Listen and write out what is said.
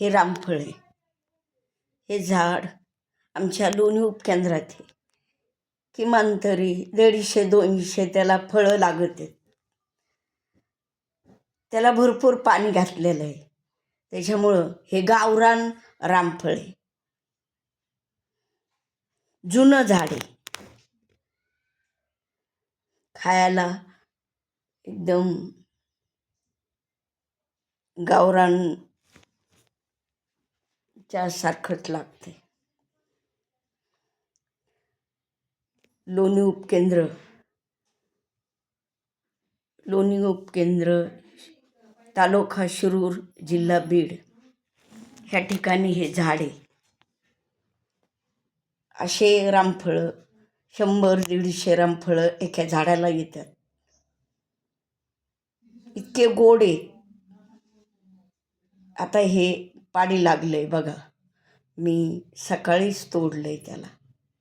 हे रामफळ आहे. हे झाड आमच्या लोणी उपकेंद्रात आहे. किमान तरी दीडशे दोनशे त्याला फळं लागत आहेत. त्याला भरपूर पाणी घातलेलं आहे. त्याच्यामुळं हे गावरान रामफळ आहे. जुनं झाड आहे. खायला एकदम गावरान सारखंच लागते लोणी उपकेंद्र. लोणी उपकेंद्र तालुका शिरूर जिल्हा बीड. ह्या ठिकाणी हे झाडे असे रामफळं शंभर दीडशे रामफळं एका झाडाला येतात. इतके गोड आहे. आता हे पाणी लागलं आहे बघा. मी सकाळीच तोडलं आहे त्याला.